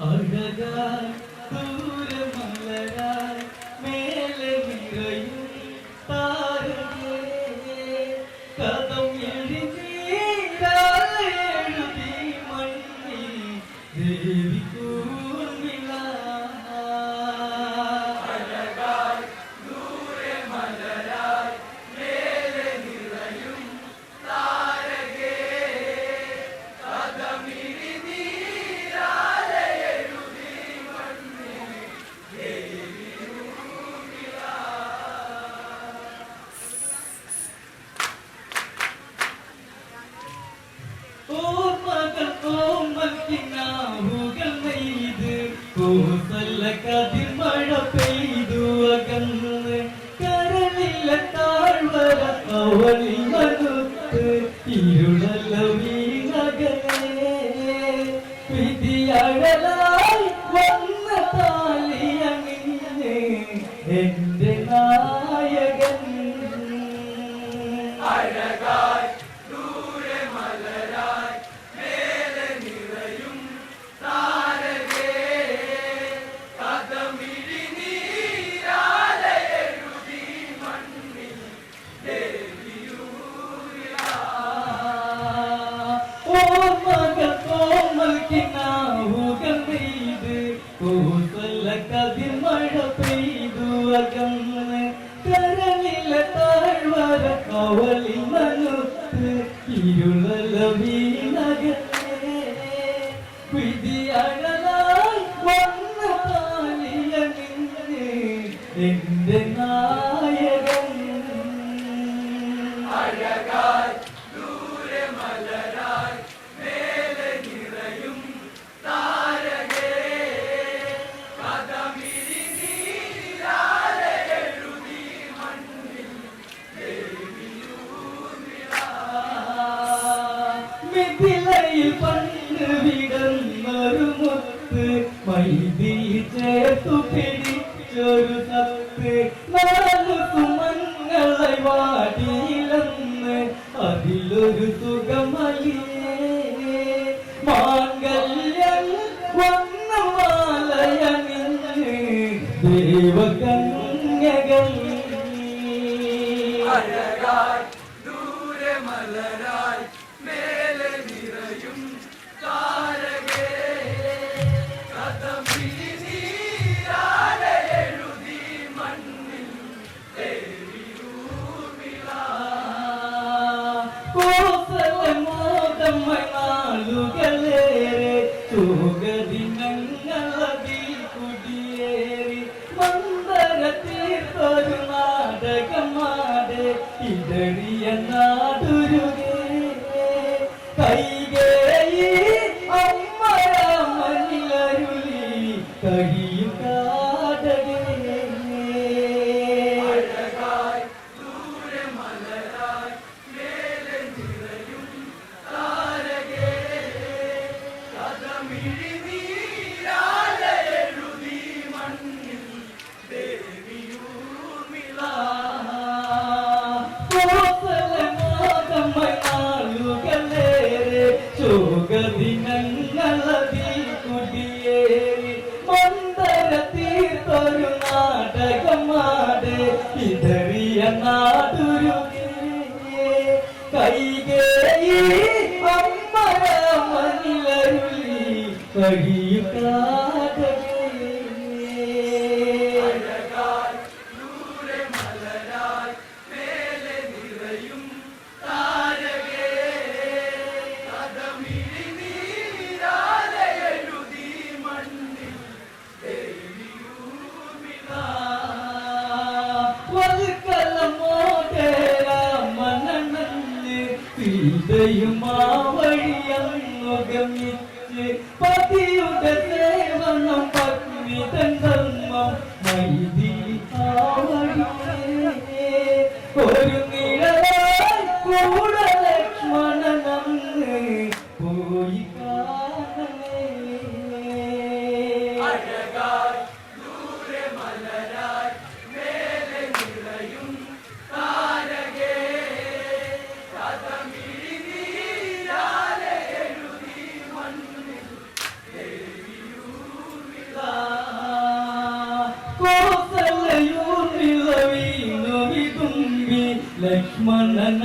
അഴകായി ദൂരമലരായി മേൽ തുകവിൻ I'm Come, कड़ी का മരിച്ച് പതിയുടെ സേവനം പത്നി തൻ ധർമ്മം മൈതി ആവാ ಲಕ್ಷ್ಮಣನ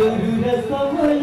Söyle sana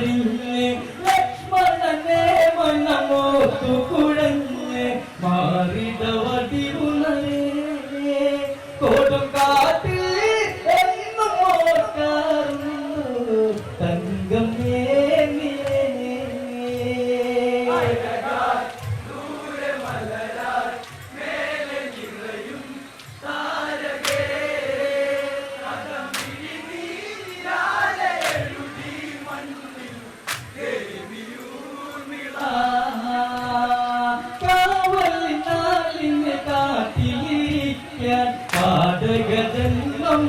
കുഴഞ്ഞ് ലക്ഷ്മണനെ മനമോത്തു കുഴഞ്ഞ് മാറി.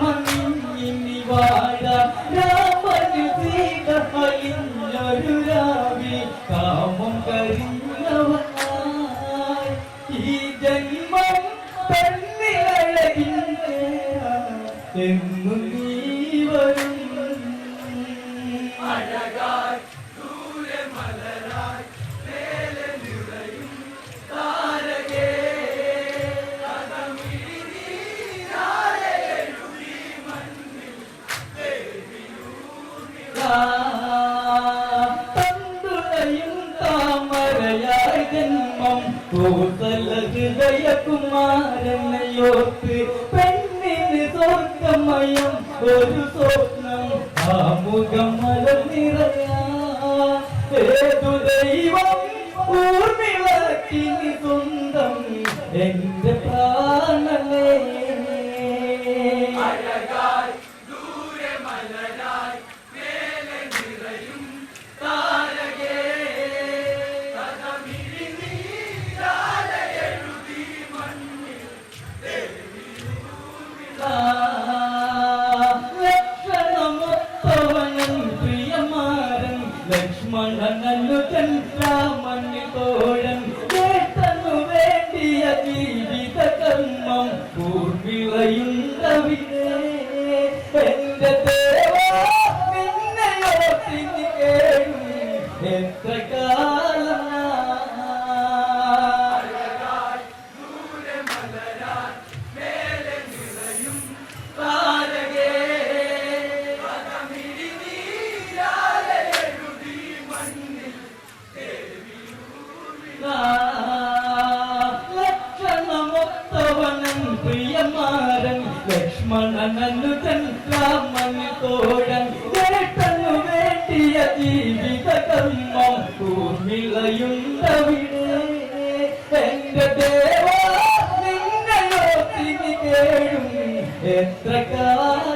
মন ഏതു ദൈവം ഊർമിളക്കിന് സ്വന്തം എന്റെ പ്രാണനേ. മണനല്ലുതൻ രാമനിതോഴൻ കേട്ടനു വേണ്ടിയ ജീവിത കർമ്മം പൂർവിളയുണ്ടവിനെ എന്റെ ദേവ നിന്നെ ഓർത്തിനി കേഴും. എത്ര മണനല്ലു ചന്ദ്രാമണി തോഴൻ ചേട്ടനു വേണ്ടിയ ജീവിത കർമ്മം തൂണിളയുണ്ടവിടെ എന്റെ ദേവ നിങ്ങളോ തിരി കേഴും എത്ര കാലം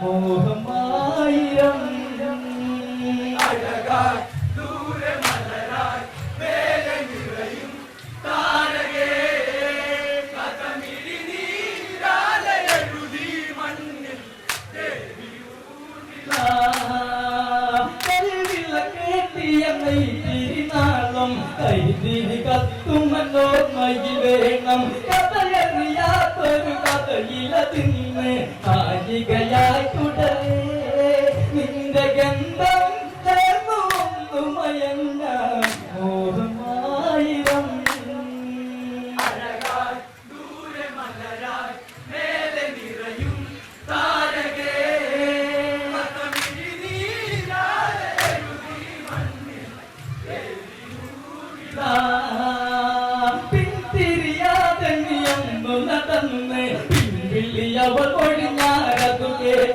Mọi. ആയിക്കൂട്ടേ നിന്റെ ഗന്ധം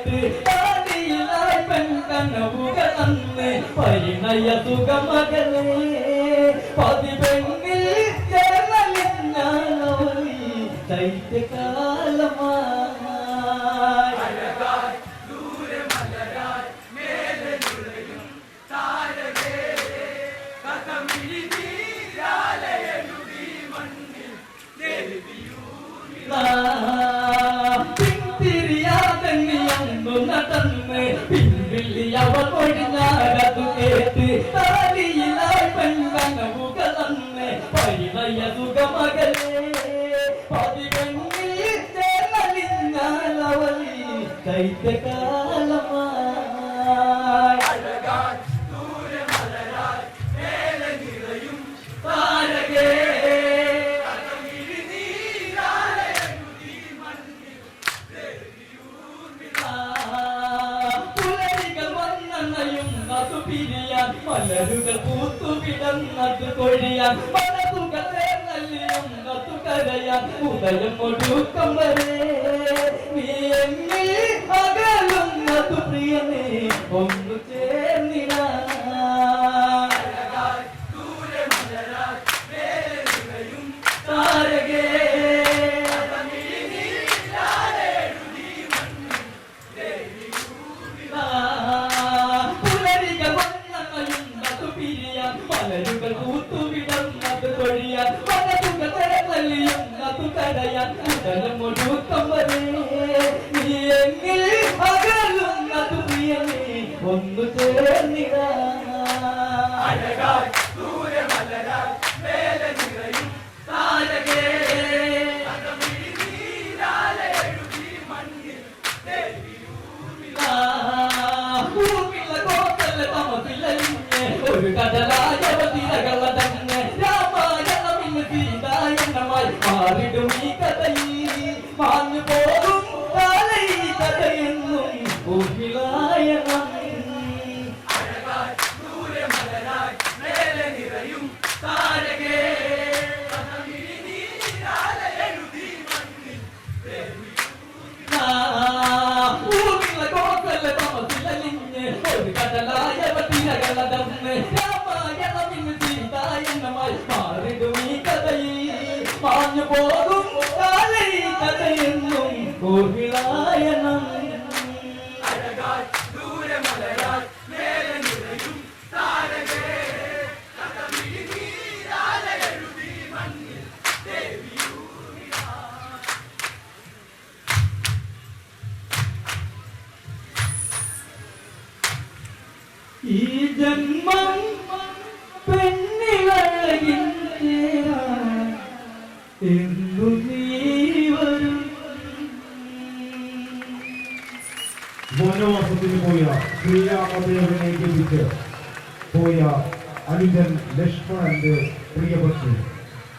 കേട്ട് താടിയിലായി പെൺകണ്ണവുകൾ അന്ന് പരിണയ സുഖമകളെ പതിവ് നടന്ന് പിന്നിൽ അവൾ ഒഴിഞ്ഞാലതു കേട്ട് താലിയിലായി പെൺകനവുക തന്ന്. പരിണയ പിരിയാൻ മലരുകൾ പൂത്തു വിടന്നത് കൊഴിയാൻ. മലതുകൾ നല്ലിയുന്നത് കരയാൻ. ഉദയം ഒടുക്കം വരെ നീ എന്നിൽ അകലുന്നത് Ricardo ഈ ജന്മം എന്നു നീ വരും വനവാസത്തിന് പോയ ശ്രീരാമദേവനെ ജപിച്ച് പോയ അനുജൻ ലക്ഷ്മണന്റെ പ്രിയപത്നി.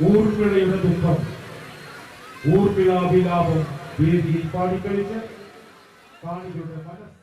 ഊർമിളയുടെ ദുഃഖം ഊർമിളാഭിലാപം വേദിയിൽ പാടിക്കളിച്ച് കാണികളുടെ മനസ്സ്